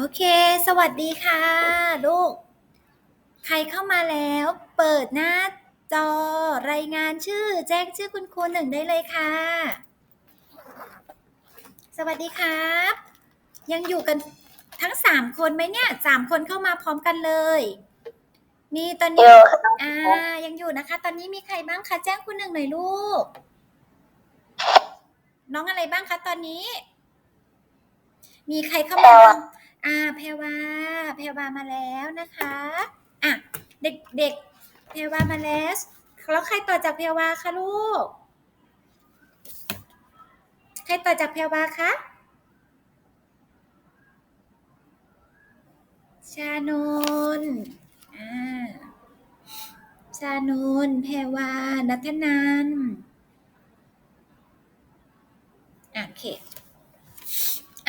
โอเค สวัสดีค่ะ ลูก ใครเข้ามาแล้ว เปิดหน้าจอรายงานชื่อ แจ้งชื่อคุณครูหนึ่งได้เลยค่ะ สวัสดีครับ ยังอยู่กันทั้งสามคนไหมเนี่ยสามคนเข้ามาพร้อมกันเลย มีตอนเดี๋นี้ยวอ่า ยังอยู่นะคะ ตอนนี้มีใครบ้างคะ แจ้งคุณหนึ่งหน่อยลูก น้องอะไรบ้างคะตอนนี้ มีใครเข้ามาบ้าง อ่าแพรวาแพรวามาแล้วนะคะอะเด็กเด็กแพรวามาแล้วแล้วใครต่อจากแพรวาคะลูก ใครต่อจากแพรวาคะชานนท์อ่าชานนท์แพรวานัทนันอะโอเค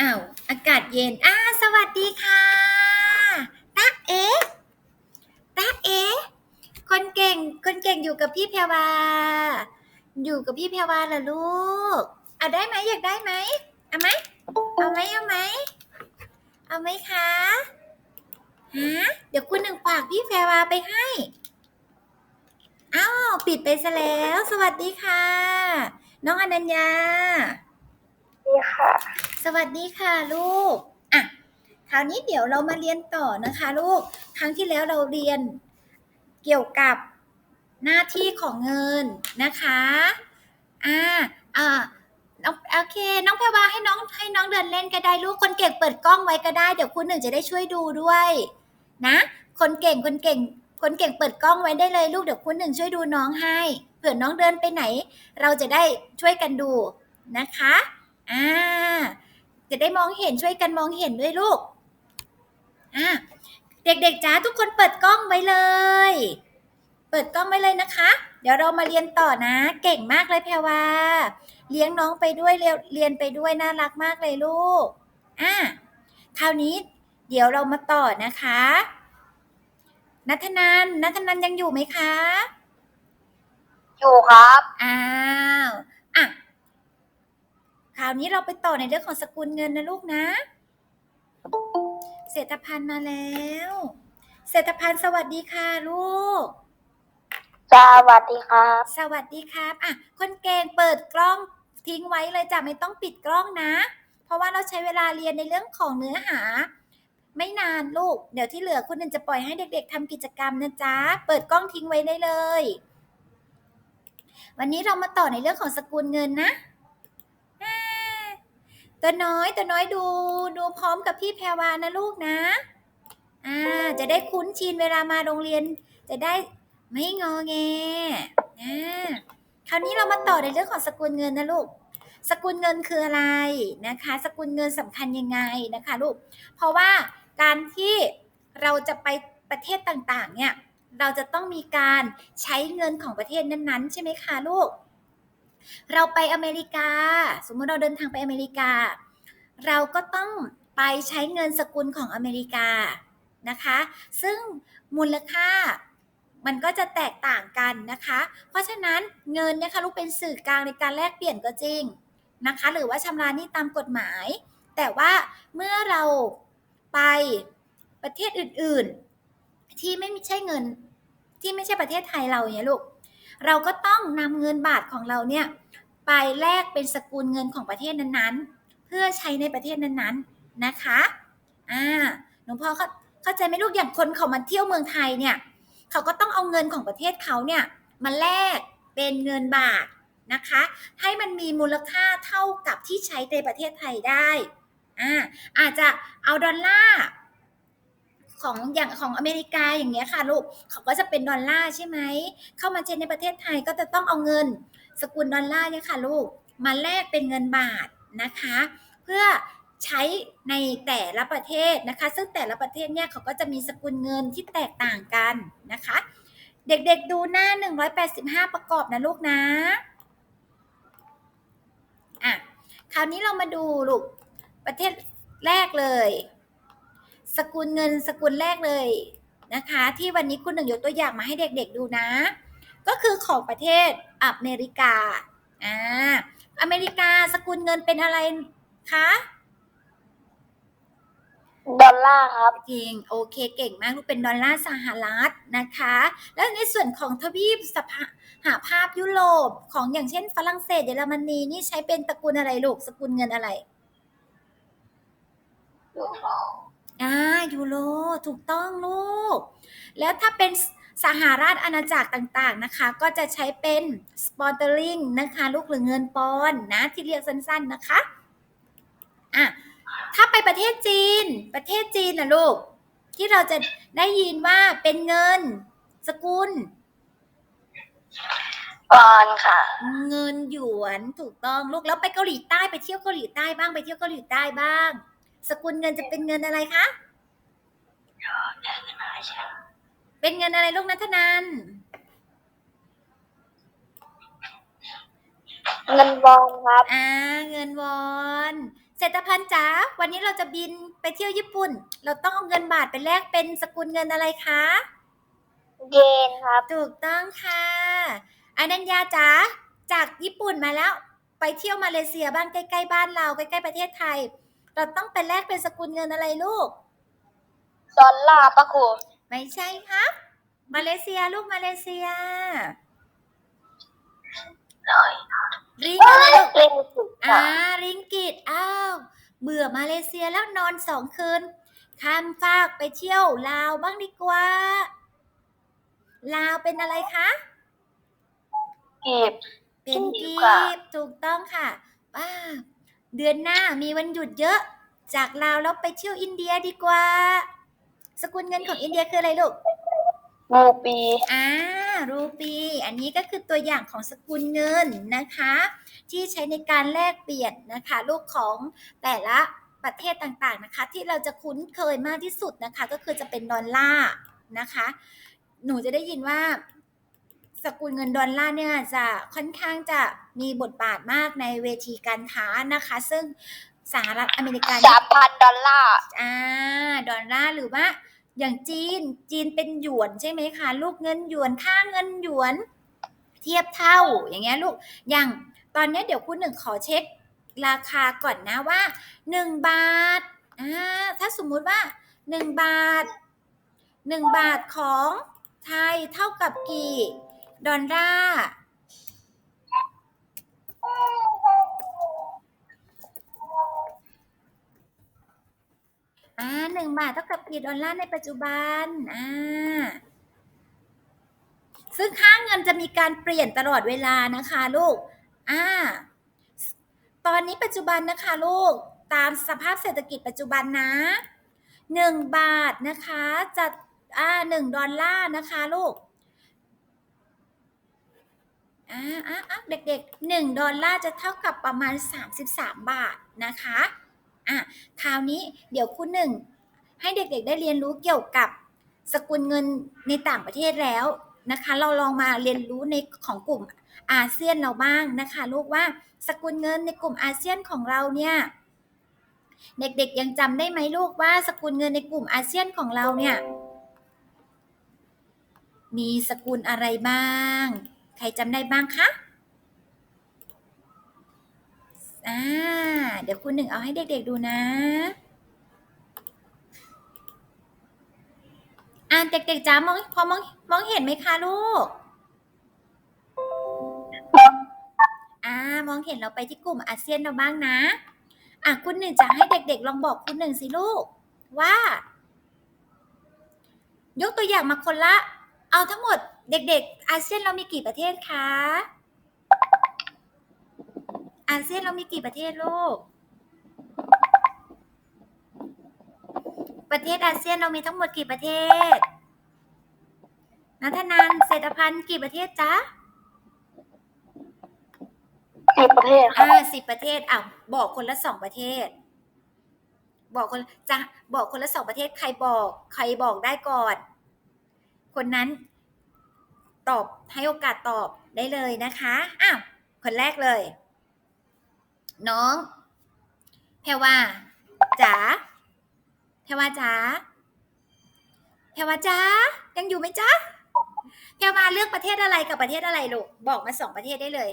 อ้าว อากาศเย็น อ่า สวัสดีค่ะตาเอ๋ตาเอ๋คนเก่ง คนเก่งอยู่กับพี่แพรวา อยู่กับพี่แพรวาเหรอลูก เอาได้ไหมอยากได้ไหมเอาไหมเอาไหมเอาไหมเอาไหมคะฮะเดี๋ยวคุณหนึ่งฝากพี่แพรวาไปให้อ้าวปิดไปซะแล้ว สวัสดีค่ะ น้องอนัญญา นี่ค่ะ สวัสดีค่ะลูก อะ คราวนี้เดี๋ยวเรามาเรียนต่อนะคะ ลูก ครั้งที่แล้วเราเรียนเกี่ยวกับหน้าที่ของเงินนะคะ อ่า อ่าน้องโอเค น้องแพรวาให้น้องให้น้องเดินเล่นก็ได้ลูก คนเก่งเปิดกล้องไว้ก็ได้ เดี๋ยวคุณหนึ่งจะได้ช่วยดูด้วย นะ คนเก่ง คนเก่ง คนเก่งเปิดกล้องไว้ได้เลยลูก เดี๋ยวคุณหนึ่งช่วยดูน้องให้ เผื่อน้องเดินไปไหน เราจะได้ช่วยกันดูนะคะ อ่า จะได้มองเห็นช่วยกันมองเห็นด้วยลูก อ่า เด็กๆจ้าทุกคนเปิดกล้องไว้เลย เปิดกล้องไว้เลยนะคะ เดี๋ยวเรามาเรียนต่อนะ เก่งมากเลยแพรวา เลี้ยงน้องไปด้วยเรียนเรียนไปด้วยน่ารักมากเลยลูก อ่า คราวนี้เดี๋ยวเรามาต่อนะคะ นัทนันนัทนันยังอยู่ไหมคะ อยู่ครับ อ้าวอะคราวนี้เราไปต่อในเรื่องของสกุลเงินนะลูกนะ เศรษฐพันธ์มาแล้ว เศรษฐพันธ์สวัสดีค่ะลูก สวัสดีครับ สวัสดีครับอะคนเก่งเปิดกล้องทิ้งไว้เลยจ้ะไม่ต้องปิดกล้องนะ เพราะว่าเราใช้เวลาเรียนในเรื่องของเนื้อหา ไม่นานลูก เดี๋ยวที่เหลือคุณนันจะปล่อยให้เด็ก ๆทำกิจกรรมนะจ๊ะ เปิดกล้องทิ้งไว้ได้เลย วันนี้เรามาต่อในเรื่องของสกุลเงินนะอ่า ตัวน้อยตัวน้อยดูดูพร้อมกับพี่แพรวานะลูกนะอ่าจะได้คุ้นชินเวลามาโรงเรียน จะได้ไม่งอแงอ่าคราวนี้เรามาต่อในเรื่องของสกุลเงินนะลูก สกุลเงินคืออะไรนะคะ สกุลเงินสำคัญยังไงนะคะลูก เพราะว่าการที่เราจะไปประเทศต่างๆเนี่ยเราจะต้องมีการใช้เงินของประเทศนั้นๆ ใช่ไหมคะลูก เราไปอเมริกา สมมติเราเดินทางไปอเมริกา เราก็ต้องไปใช้เงินสกุลของอเมริกานะคะ ซึ่งมูลค่ามันก็จะแตกต่างกันนะคะ เพราะฉะนั้นเงินนะคะลูกเป็นสื่อกลางในการแลกเปลี่ยนก็จริงนะคะ หรือว่าชำระหนี้ตามกฎหมาย แต่ว่าเมื่อเราไปประเทศอื่น ๆ ที่ไม่ใช่เงินที่ไม่ใช่ประเทศไทยเราเนี่ยลูก เราก็ต้องนำเงินบาทของเราเนี่ยไปแลกเป็นสกุลเงินของประเทศนั้นๆ เพื่อใช้ในประเทศนั้นๆนะคะอ่าหลวงพ่อเข้าเข้าใจไหมลูกอย่างคนเขามาเที่ยวเมืองไทยเนี่ยเขาก็ต้องเอาเงินของประเทศเขาเนี่ยมาแลกเป็นเงินบาทนะคะ ให้มันมีมูลค่าเท่ากับที่ใช้ในประเทศไทยได้อ่าอาจจะเอาดอลลาร์ ของอย่างของอเมริกาอย่างเงี้ยค่ะลูกเขาก็จะเป็นดอลลาร์ใช่ไหมเข้ามาใช้ในประเทศไทยก็จะต้องเอาเงิน สกุลดอลลาร์เนี่ยค่ะลูกมาแลกเป็นเงินบาทนะคะ เพื่อใช้ในแต่ละประเทศนะคะ ซึ่งแต่ละประเทศเนี่ยเขาก็จะมีสกุลเงินที่แตกต่างกันนะคะ เด็กๆดูหน้า 185 ประกอบนะลูกนะอะคราวนี้เรามาดูลูกประเทศแรกเลย สกุลเงินสกุลแรกเลยนะคะ ที่วันนี้คุณหนึ่งยกตัวอย่างมาให้เด็กๆดูนะ ก็คือของประเทศอเมริกาอ่าอเมริกาสกุลเงินเป็นอะไรคะดอลลลาร์ครับเก่งโอเคเก่งมากลูกเป็นดอลลาร์สหรัฐนะคะ แล้วในส่วนของทวีปสภาหาภาพยุโรปของอย่างเช่น ฝรั่งเศสเยอรมนีนี่ใช้เป็นตระกูลอะไรลูกสกุลเงินอะไร อ่ายูโรถูกต้องลูก แล้วถ้าเป็นสหราชอาณาจักรต่างๆนะคะ ก็จะใช้เป็นสปอนเตอร์ลิงนะคะลูกหรือเงินปอนด์นะที่เรียกสั้นๆนะคะอะถ้าไปประเทศจีน ประเทศจีนนะลูก ที่เราจะได้ยินว่าเป็นเงินสกุลปอนด์ค่ะ เงินหยวนถูกต้องลูกแล้วไปเกาหลีใต้ไปเที่ยวเกาหลีใต้บ้างไปเที่ยวเกาหลีใต้บ้าง สกุลเงินจะเป็นเงินอะไรคะ เป็นเงินอะไรลูกนัทนันเงินบอลครับอ่าเงินวอนเศรษฐพันธ์จ๋าวันนี้เราจะบินไปเที่ยวญี่ปุ่น เราต้องเอาเงินบาทไปแลกเป็นสกุลเงินอะไรคะเยนครับถูกต้องค่ะอนัญญาจ๋าจากญี่ปุ่นมาแล้ว ไปเที่ยวมาเลเซียบ้างใกล้ๆบ้านเราใกล้ๆประเทศไทย เราต้องไปแลกเป็นสกุลเงินอะไรลูก ดอลลาร์ปะครูไม่ใช่ครับ มาเลเซียลูกมาเลเซียริงอะไรลูกเล่นสุดอ่าค่ะริงกิตอ้าว เบื่อมาเลเซียแล้วนอนสองคืน ข้ามฟากไปเที่ยวลาวบ้างดีกว่า ลาวเป็นอะไรคะเก็บเป็นกีกีบค่ะบถูกต้องค่ะว้า เดือนหน้ามีวันหยุดเยอะ จากลาวแล้วไปเที่ยวอินเดียดีกว่า สกุลเงินของอินเดียคืออะไรลูกงูปี อ่า รูปี อันนี้ก็คือตัวอย่างของสกุลเงินนะคะ ที่ใช้ในการแลกเปลี่ยนนะคะ ลูกของแต่ละประเทศต่างๆนะคะ ที่เราจะคุ้นเคยมากที่สุดนะคะ ก็คือจะเป็นดอลลาร์นะคะ หนูจะได้ยินว่า สกุลเงินดอลลาร์เนี่ยจะค่อนข้างจะมีบทบาทมากในเวทีการค้านะคะ ซึ่งสหรัฐอเมริกาสามพันดอลลาร์อ่าดอลลาร์หรือว่า อย่างจีนจีนเป็นหยวนใช่ไหมคะ ลูกเงินหยวนค่าเงินหยวน เทียบเท่าอย่างเงี้ยลูกอย่างตอนเนี้ยเดี๋ยวคุณหนึ่งขอเช็คราคาก่อนนะว่าหนึ่งบาทอ่าถ้าสมมุติว่าหนึ่งบาทหนึ่งบาทของไทยเท่ากับกี่ ดอลลาอ่าหนึ่งบาทเท่ากับกี่ดอลลาร์ในปัจจุบัน อ่า ซึ่งค่าเงินจะมีการเปลี่ยนตลอดเวลานะคะลูก อ่า ตอนนี้ปัจจุบันนะคะลูก ตามสภาพเศรษฐกิจปัจจุบันนะหนึ่งบาทนะคะจะ อ่าหนึ่งดอลลาร์นะคะลูก อ่าอ่าเด็กๆหนึ่งดอลลาร์จะเท่ากับประมาณ 33 บาทนะคะอะคราวนี้เดี๋ยวคุณหนึ่งให้เด็กๆ ได้เรียนรู้เกี่ยวกับสกุลเงินในต่างประเทศแล้วนะคะ เราลองมาเรียนรู้ในของกลุ่มอาเซียนเราบ้างนะคะลูกว่าสกุลเงินในกลุ่มอาเซียนของเราเนี่ยเด็กๆ ยังจำได้ไหมลูกว่าสกุลเงินในกลุ่มอาเซียนของเราเนี่ยมีสกุลอะไรบ้าง ใครจำได้บ้างคะอ่าเดี๋ยวคุณหนึ่งเอาให้เด็กๆดูนะ อ่าเด็กๆจ้ามองพอมองมองเห็นไหมคะลูก อ่ามองเห็นเราไปที่กลุ่มอาเซียนเราบ้างนะ อะคุณหนึ่งจะให้เด็กๆ ลองบอกคุณหนึ่งสิลูก ว่า ยกตัวอย่างมาคนละ เอาทั้งหมด เด็กๆ อาเซียนเรามีกี่ประเทศคะ อาเซียนเรามีกี่ประเทศลูกประเทศอาเซียนเรามีทั้งหมดกี่ประเทศนัทนันเศรษฐพันธ์กี่ประเทศจ๊ะสิบประเทศครับอ่าสิบประเทศอะบอกคนละสองประเทศ บอกคนจะบอกคนละสองประเทศใครบอก ใครบอกได้ก่อน คนนั้น ตอบให้โอกาสตอบได้เลยนะคะอ้าวคนแรกเลย น้องแพรว่าจ๋าแพรว่าจ๋าแพรว่าจ๋ายังอยู่ไหมจ๊ะแพรว่าเลือกประเทศอะไรกับประเทศอะไรลูกบอกมาสองประเทศได้เลย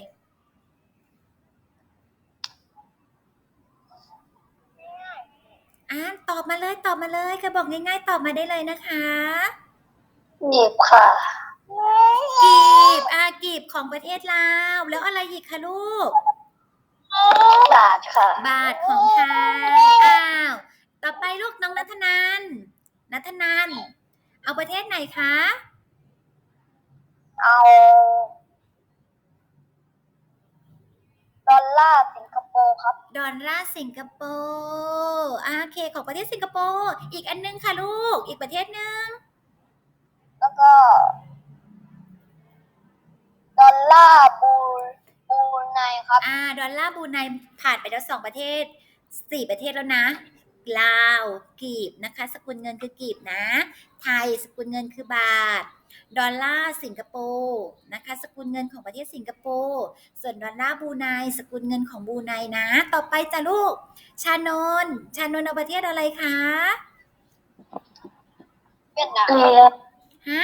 อ่าตอบมาเลยตอบมาเลยกระบอกง่าย ๆ ตอบมาได้เลยนะคะกีบค่ะ กีบอากีบของประเทศลาว แล้วอะไรอีกคะลูก บาทค่ะ บาทของไทยอ้าว ต่อไปลูกน้องนัทนันนัทนันเอาประเทศไหนคะ เอา ดอลลาร์สิงคโปร์ครับ ดอลลาร์สิงคโปร์อ่าโอเคของประเทศสิงคโปร์ อีกอันนึงค่ะลูก อีกประเทศหนึ่งแล้วก็ดอ ลลาร์บูบูไนครับ อ่า ดอลลาร์บรูไนผ่านไปแล้วสองประเทศสี่ประเทศแล้วนะ ลาวกีบนะคะ สกุลเงินคือกีบนะ ไทยสกุลเงินคือบาท ดอลลาร์สิงคโปร์นะคะ สกุลเงินของประเทศสิงคโปร์ส่วนดอลลาร์บรูไนสกุลเงินของบรูไนนะ ต่อไปจ้ะลูก ชานนท์ชานนท์เอาประเทศอะไรคะเวียดนามเรียนฮะ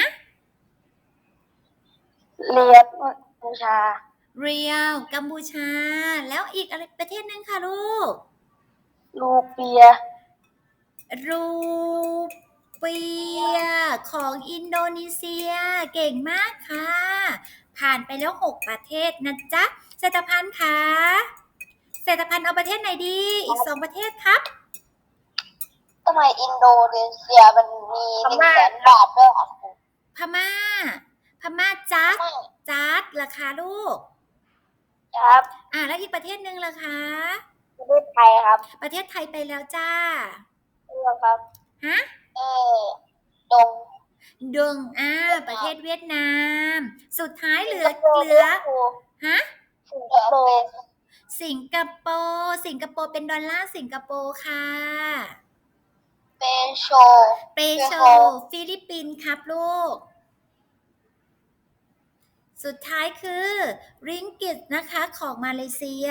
เรียน บูชา เรียวกัมพูชา แล้วอีกอะไรประเทศหนึงค่ะลูก ลูเปีย รูเปียของอินโดนีเซียเก่งมากค่ะ ผ่านไปแล้ว 6 ประเทศนะจ๊ะเศรษฐพันธ์คะเศรษฐพันธ์เอาประเทศไหนดี อีก 2 ประเทศครับ ทำไมอินโดนีเซียมันมีหนึ่งแสนบาทด้วยอะครูพม่า พม่าจัดไม่จัดราคาลูก ครับ อ่าแล้วอีกประเทศหนึ่งล่ะคะ ประเทศไทยครับ ประเทศไทยไปแล้วจ้าเรื่องครับ ฮะ เออดงดงอ่า ประเทศเวียดนาม สุดท้ายเหลือสิงคโปร์เหลือครูฮะ สิงคโปร์สิงคโปร์สิงคโปร์เป็นดอลลาร์สิงคโปร์ค่ะเปโชเปโชเปโชฟิลิปปินส์ครับลูก สุดท้ายคือริงกิตนะคะของมาเลเซีย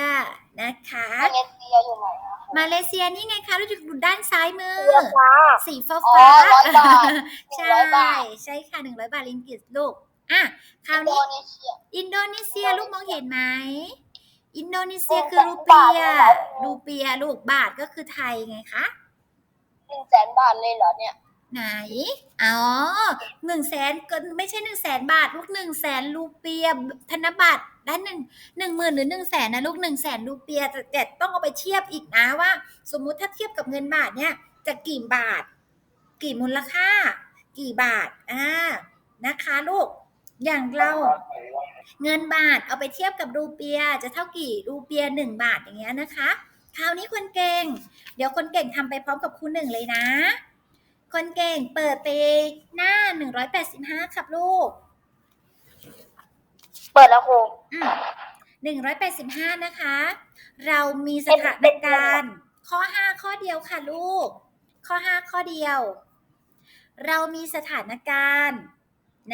นะคะ มาเลเซียอยู่ไหนอะมาเลเซียนี่ไงคะเราจะดูด้านซ้ายมือเรือฟ้า สีฟ้าอ๋อฟ้าร้อยบาทใช่ร้อยบาท ใช่ค่ะหนึ่งร้อยบาทริงกิตลูกอะคราวอินโดนี้นีเซียอินโดนีเซียลูกมองเห็นไหม อินโดนีเซียหนึ่งคือแสนรูเปียบาทเลยเหรอรูเปียลูกบาทก็คือไทยไงคะ หนึ่งแสนบาทเลยเหรอเนี่ย ไหน อ๋อหนึ่งแสนก็ไม่ใช่หนึ่งแสนบาท ลูกหนึ่งแสนรูเปียธนบัตรด้านหนึ่งหนึ่งหมื่นหรือหนึ่งแสนนะลูกหนึ่งแสนรูเปียแต่ต้องเอาไปเทียบอีกนะว่า สมมุติถ้าเทียบกับเงินบาทเนี่ย จะกี่บาท กี่มูลค่า กี่บาท อ่า นะคะลูก อย่างเรา เงินบาทเอาไปเทียบกับรูเปียจะเท่ากี่รูเปียหนึ่งบาทอย่างเงี้ยนะคะ คราวนี้คนเก่ง เดี๋ยวคนเก่งทำไปพร้อมกับครูหนึ่งเลยนะ คนเก่งเปิดไปหน้า 185 ครับลูก เปิดแล้วครูอืม185 นะคะ เรามีสถานการณ์ ข้อ 5 ข้อเดียวค่ะลูก ข้อ 5 ข้อเดียว เรามีสถานการณ์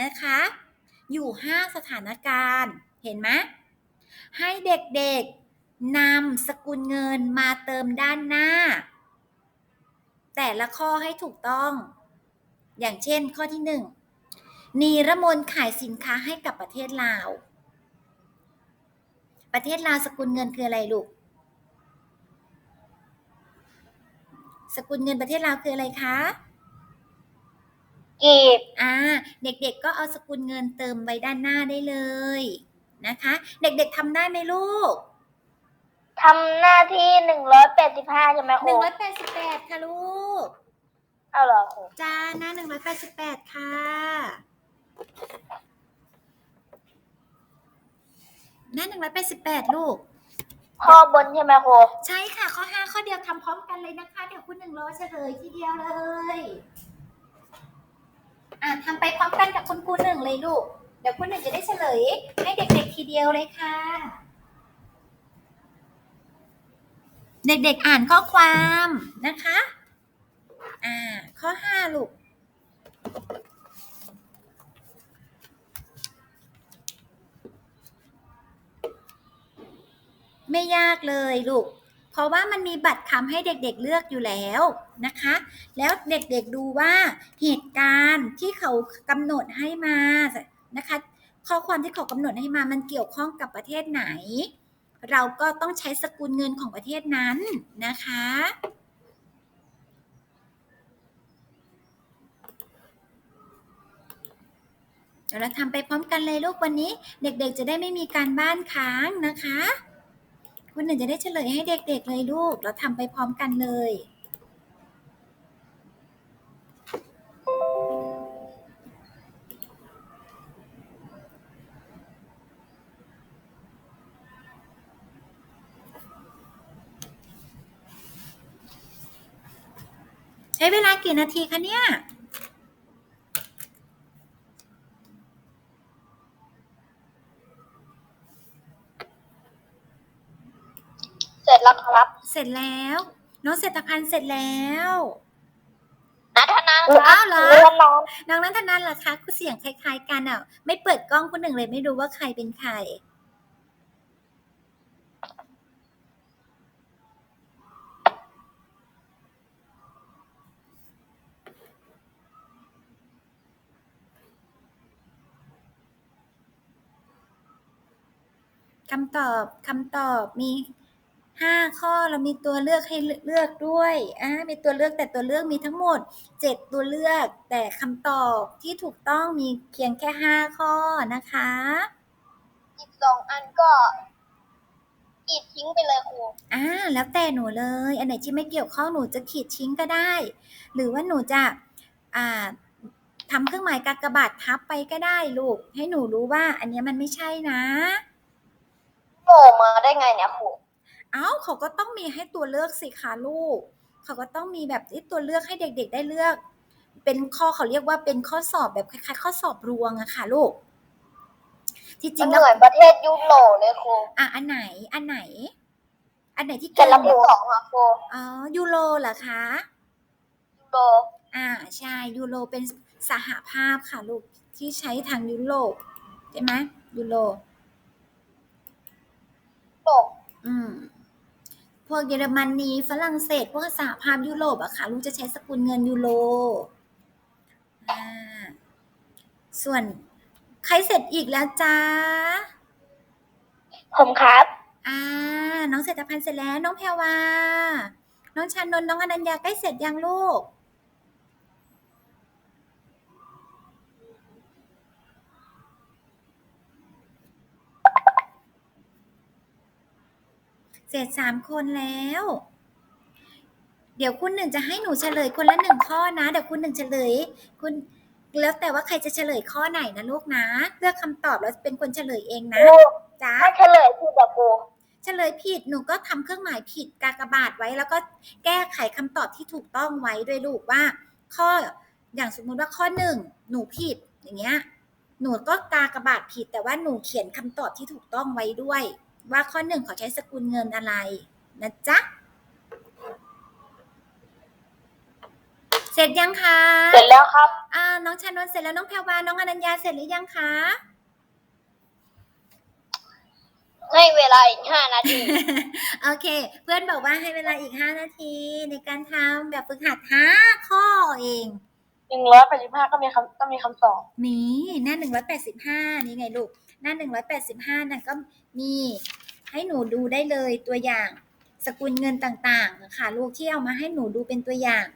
นะคะ อยู่ 5 สถานการณ์ เห็นไหมให้เด็กๆนำสกุลเงินมาเติมด้านหน้า แต่ละข้อให้ถูกต้อง อย่างเช่นข้อที่หนึ่งนีรมนขายสินค้าให้กับประเทศลาว ประเทศลาวสกุลเงินคืออะไรลูก สกุลเงินประเทศลาวคืออะไรคะกีบอ่า เด็กๆก็เอาสกุลเงินเติมไว้ด้านหน้าได้เลยนะคะ เด็กๆทำได้ไหมลูก ทำหน้าที่หนึ่งร้อยแปดสิบห้าใช่ไหมครู188ค่ะลูก เอาเหรอครูจ้าหน้า188ค่ะ หน้า188ลูก ข้อบนใช่ไหมครูใช่ค่ะ ข้อ5ข้อเดียวทำพร้อมกันเลยนะคะ เดี๋ยวคุณหนึ่งรอเฉลยทีเดียวเลย อะทำไปพร้อมกันกับคุณครูหนึ่งเลยลูก เดี๋ยวคุณหนึ่งจะได้เฉลยให้เด็กๆทีเดียวเลยค่ะ เด็กๆอ่านข้อความนะคะ อ่า ข้อ5ลูก ไม่ยากเลยลูก เพราะว่ามันมีบัตรคำให้เด็กๆเลือกอยู่แล้วนะคะ แล้วเด็กๆดูว่าเหตุการณ์ที่เขากำหนดให้มานะคะ ข้อความที่เขากำหนดให้มามันเกี่ยวข้องกับประเทศไหน เราก็ต้องใช้สกุลเงินของประเทศนั้นนะคะ เดี๋ยวเราทำไปพร้อมกันเลยลูกวันนี้ เด็กๆ จะได้ไม่มีการบ้านค้างนะคะ คุณหนึ่งจะได้เฉลยให้เด็กๆเลยลูก เราทำไปพร้อมกันเลย ใช้เวลากี่นาทีคะเนี่ย เสร็จแล้วครับ เสร็จแล้ว น้องเศรษฐพันธ์เสร็จแล้วนัทนันอ้าวเหรอนัทนันน้องนันทนันล่ะคะคือเสียงคล้าย ๆ กันอะ ไม่เปิดกล้องคนหนึ่งเลยไม่รู้ว่าใครเป็นใคร คำตอบคำตอบมีห้าข้อเรามีตัวเลือกให้เลือกด้วยอ่ามีตัวเลือกแต่ตัวเลือกมีทั้งหมดเจ็ดตัวเลือก แต่คำตอบที่ถูกต้องมีเพียงแค่ห้าข้อนะคะอีกสองอันก็อีดทิ้งไปเลยครูอ่าแล้วแต่หนูเลย อันไหนที่ไม่เกี่ยวข้องหนูจะขีดทิ้งก็ได้ หรือว่าหนูจะอ่าทำเครื่องหมายกากบาททับไปก็ได้ลูก ให้หนูรู้ว่า อันเนี้ยมันไม่ใช่นะ โผล่มาได้ไงเนี่ยครูเอ้าเขาก็ต้องมีให้ตัวเลือกสิคะลูก เขาก็ต้องมีแบบที่ตัวเลือกให้เด็ก ๆ ได้เลือก เป็นข้อเขาเรียกว่าเป็นข้อสอบแบบคล้ายๆ ข้อสอบรวงอะค่ะลูก ที่จมัรินงเหแล้วมือนประเทศยุโรปเลยครูอะอันไหน อันไหน อันไหนที่แต่เกินละที่สองอะครูอ๋อยูโรเหรอคะ ยุโรปอ่าใช่ยูโรเป็นสหภาพค่ะลูกที่ใช้ทางยุโรปใช่ไหมยูโร โลกอืมพวกเยอรมนีฝรั่งเศสพวกสหภาพยุโรปอะค่ะลูกจะใช้สกุลเงินยูโรอ่าส่วนใครเสร็จอีกแล้วจ้าผมครับ อ่า น้องเศรษฐพันธ์เสร็จแล้ว น้องแพรวา น้องชานนท์น้องอนัญญาใกล้เสร็จยังลูก เสร็จสามคนแล้ว เดี๋ยวคุณหนึ่งจะให้หนูเฉลยคนละหนึ่งข้อนะ เดี๋ยวคุณหนึ่งเฉลย คุณแล้วแต่ว่าใครจะเฉลยข้อไหนนะลูกนะ เลือกคำตอบแล้วเป็นคนเฉลยเองคนะรูจ้าถ้าเฉลยคือแบบครูเฉลยผิดหนูก็ทำเครื่องหมายผิดกากบาทไว้ แล้วก็แก้ไขคำตอบที่ถูกต้องไว้ด้วยลูกว่า ข้ออย่างสมมุติว่าข้อหนึ่งหนูผิดอย่างเงี้ย หนูก็กากบาทผิดแต่ว่าหนูเขียนคำตอบที่ถูกต้องไว้ด้วย ว่าข้อหนึ่งเขาใช้สกุลเงินอะไรนะจ๊ะ เสร็จยังคะ เสร็จแล้วครับ อ่า น้องชานนท์เสร็จแล้วน้องแพรวา น้องอนัญญาเสร็จหรือยังคะ ให้เวลาอีกห้านาที โอเค เพื่อนบอกว่าให้เวลาอีก5นาที ในการทำแบบฝึกหัดห้าข้อเองหนึ่งร้อยแปดสิบห้าก็มีคำก็มีคำตอบ มีหน้า185นี่ไงลูก หน้า 185นั่นก็มีให้หนูดูได้เลยตัวอย่าง สกุลเงินต่างๆนะคะลูกที่เอามาให้หนูดูเป็นตัวอย่าง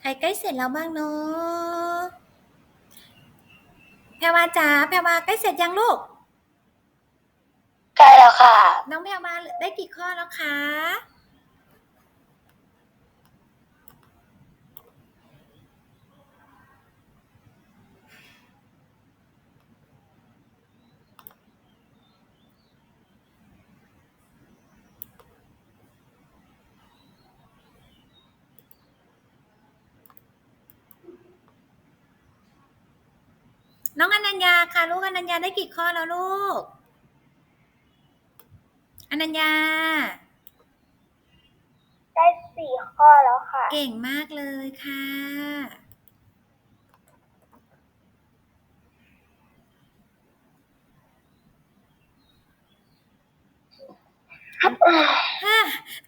ใครใกล้เสร็จแล้วบ้างเนาะแพรวาจ๋าแพรวาใกล้เสร็จยังลูก ใกล้แล้วค่ะ น้องแพรวาได้กี่ข้อแล้วคะ น้องอนัญญาค่ะลูกอนัญญาได้กี่ข้อแล้วลูก อนัญญา ได้สี่ข้อแล้วค่ะ เก่งมากเลยค่ะ ฮ่า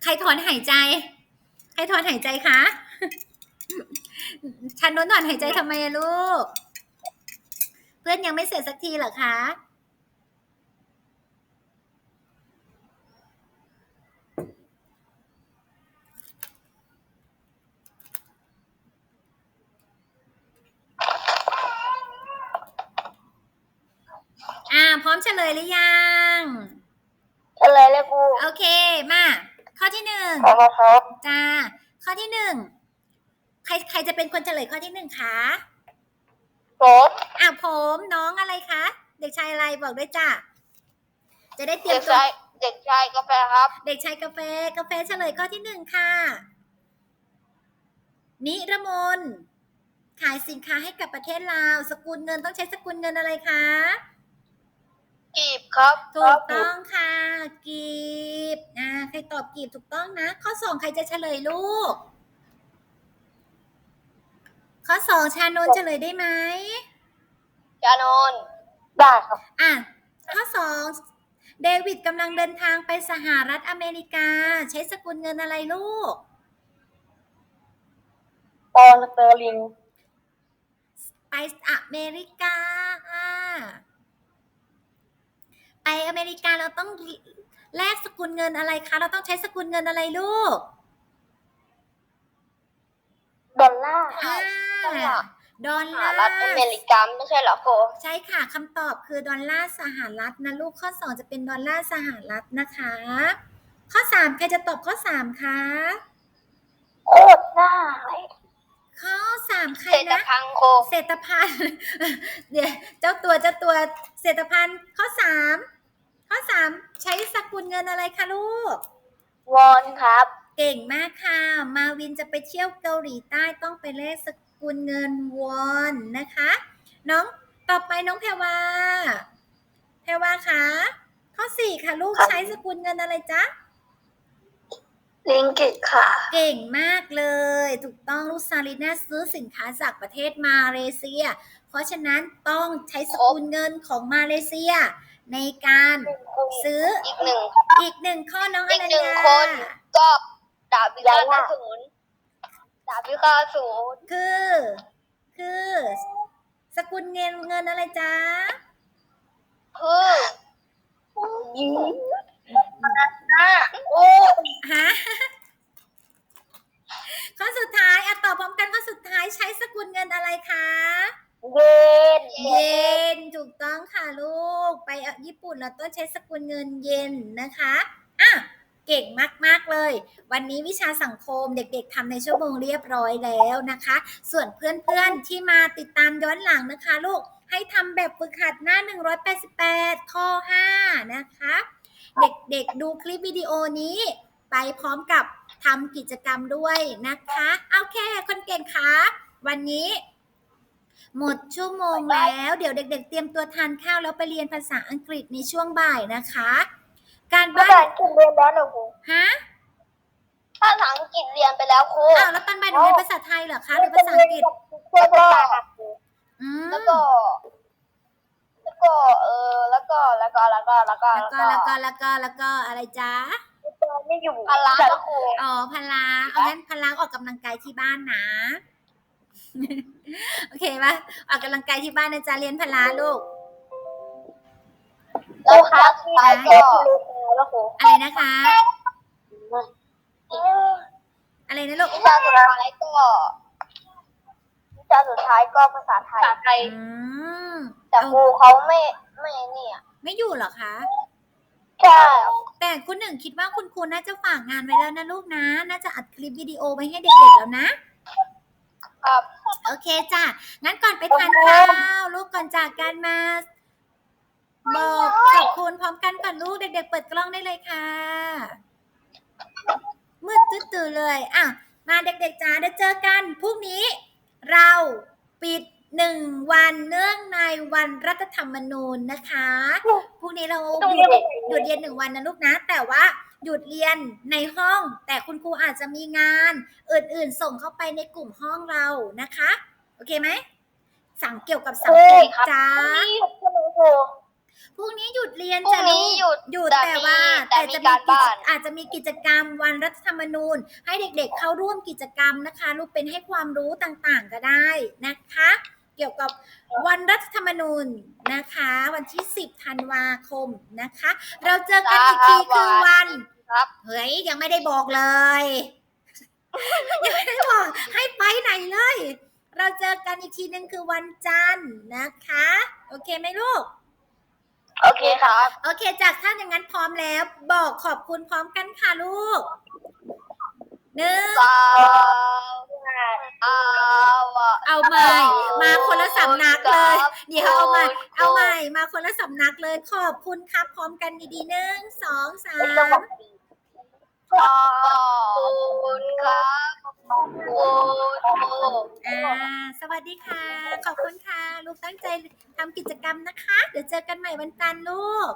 ใครถอนหายใจ ใครถอนหายใจคะชันนนท์ถอนหายใจทำไมอะลูก เพื่อนยังไม่เสร็จสักทีเหรอคะอ่า พร้อมเฉลยหรือยังเฉลยเลยครูโอเคมา ข้อที่หนึ่งครับครับจ้าข้อที่หนึ่งใครใครจะเป็นคนเฉลยข้อที่หนึ่งคะผม ผมน้องอะไรคะ เด็กชายอะไรบอกด้วยจ้าจะได้เตรียเด็มกตัวชายเด็กชายกาแฟครับ เด็กชายกาแฟกาแฟเฉลยข้อที่หนึ่งค่ะ นิรมนขายสินค้าให้กับประเทศลาว สกุลเงินต้องใช้สกุลเงินอะไรคะ กีบครับถูกต้องค่ะ กีบอ่าใครตอบกีบถูกต้องนะ ข้อสองใครจะเฉลยลูก ข้อสองชานนท์เฉลยได้ไหม จานนท์ได้ครับ อะข้อสองเดวิดกำลังเดินทางไปสหรัฐอเมริกา ใช้สกุลเงินอะไรลูก ปอนสเตอร์ลิง ไปอเมริกาอะไปอเมริกาเราต้องแลกสกุลเงินอะไรคะ เราต้องใช้สกุลเงินอะไรลูก ดอลลาร์อ่า ดอล สลาหรัฐอเมร์ริกาไม่ใช่เหรอครูใช่ค่ะคำตอบคือดอลลาร์สหรัฐนะลูกข้อสองจะเป็นดอลลาร์สหรัฐนะคะ ข้อสามใครจะตอบข้อสามคะโคตรง่ายข้อสามใครเศรษฐนะ พังครูเศรษฐพันธ์ เดี๋ยวเจ้าตัวเจ้าตัวเศรษฐพันธ์ข้อสามข้อสามใช้สกุลเงินอะไรคะลูก วอนครับ เก่งมากค่ะ มาวินจะไปเที่ยวเกาหลีใต้ต้องไปแลกส กุลเงินวอนนะคะ น้องต่อไปน้องแพรวาแพรวาคะข้อสี่ค่ะ ลูกครับใช้สกุลเงินอะไรจ๊ะลิงกิตค่ะ เก่งมากเลย ถูกต้องลูกซาลิน่าซื้อสินค้าจากประเทศมาเลเซีย เพราะฉะนั้นต้องใช้สกุลเงินของมาเลเซีย ในการซื้ออีกหนึ่งอีกหนึ่งข้อน้องออีกนัญหนึ่งญาคนก็ดาบพิฆาตศูน ย์ดาบพิฆาตศูนย์คือ คือ สกุลเงินเงินอะไรจ๊ะคือยิงอะโอ้ฮะข้อสุดท้ายอะตอบพร้อมกันข้อสุดท้ายใช้สกุลเงินอะไรคะเย็นเย็นถูกต้องค่ะลูก ไปญี่ปุ่นเราต้องใช้สกุลเงินเย็นนะคะอะ เก่งมากๆเลย วันนี้วิชาสังคมเด็กๆทำในชั่วโมงเรียบร้อยแล้วนะคะ ส่วนเพื่อนๆที่มาติดตามย้อนหลังนะคะลูกให้ทำแบบฝึกหัดหน้า 188 ข้อ 5 นะคะ เด็กๆดูคลิปวิดีโอนี้ ไปพร้อมกับทำกิจกรรมด้วยนะคะเอาแค่คนเก่งคะวันนี้หมดชั่วโมงแล้ว เดี๋ยวเด็ก ๆ เตรียมตัวทานข้าวแล้วไปเรียนภาษาอังกฤษในช่วงบ่ายนะคะ การภาบ้าษานอังกฤษเรียนแล้วหนูครูฮะภาษาอังกฤษเรียนไปแล้วครูอ้าวแล้วตอนบ่ายหนูเรียนภาษาไทยเหรอคะหรือภาษาอังกฤษแล้วก็อืมแล้วก็แล้วก็เออแล้วก็แล้วก็แล้วก็แล้วก็แล้วก็แล้วก็แล้วก็แล้วก็อะไรจ๊ะไม่อยู่พละครูอ๋อพลาเอางั้นพลาออกกำลังกายที่บ้านนะ โอเคปะออกกำลังกายที่บ้านนะจ๊ะเรียนพลาลูก แล้วครับแล้วก็แล้วครู อะไรนะคะ อะไรนะลูกวิชาสุดท้ายก็วิชาสุดท้ายก็ภาษาไทยภาษาไทยอืมแต่ครูเขาไม่ไม่เนี่ย ไม่อยู่เหรอคะใช่แต่คุณหนึ่งคิดว่าคุณครูน่าจะฝากงานไว้แล้วนะลูกนะ น่าจะอัดคลิปวิดีโอไว้ให้เด็กๆแล้วนะครับโอเคจ้ะ งั้นก่อนไปทานข้าว ลูกก่อนจากกันมา บอกขอบคุณพร้อมกันก่อนลูกเด็ก ๆ เปิดกล้องได้เลยค่ะ มืดตื้อๆเลยอะมาเด็กๆจ้าเดี๋ยวเจอกันพรุ่งนี้ เราปิดหนึ่งวันเนื่องในวันรัฐธรรมนูญนะคะพรุ่งนี้เราหยุดหยุดเรียนหนึ่งวันนะลูกนะ แต่ว่าหยุดเรียนในห้อง แต่คุณครูอาจจะมีงานอื่นๆ ส่งเข้าไปในกลุ่มห้องเรานะคะ โอเคไหมสั่งเกี่ยวกับสังคมจ้านี่ใช่ไหมครู พรุ่งนี้หยุดเรียนพรุ่จะงนี้หยุดหยุดแต่แต่ว่ามีแต่มีจะการกิจบ้าน อาจจะมีกิจกรรมวันรัฐธรรมนูญ ให้เด็กๆเข้าร่วมกิจกรรมนะคะลูกเป็นให้ความรู้ต่างๆก็ได้นะคะ เกี่ยวกับวันรัฐธรรมนูญนะคะ วันที่ 10ธันวาคมนะคะ เราเจอกันอีกทีคือวัน ครับ เฮ้ย ยังไม่ได้บอกเลย ยังไม่ได้บอก ให้ไปไหนเลย เราเจอกันอีกทีหนึงคือวันจันทร์นะคะ โอเคไหมลูก โอเคครับ โอเคจากท่านอย่างนั้นพร้อมแล้ว บอกขอบคุณพร้อมกันค่ะลูกหนึ่งสวัสดีเอาเอาใหม่มาคนละสำนักเลย เดี๋ยวเอาใหม่เอาใหม่มาคนละสำนักเลย ขอบคุณครับพร้อมกันดีๆหนึ่งสองสาม ขอบคุณครับคุณอ่าสวัสดีค่ะ ขอบคุณค่ะ ลูกตั้งใจทำกิจกรรมนะคะ เดี๋ยวเจอกันใหม่วันจันทร์ลูก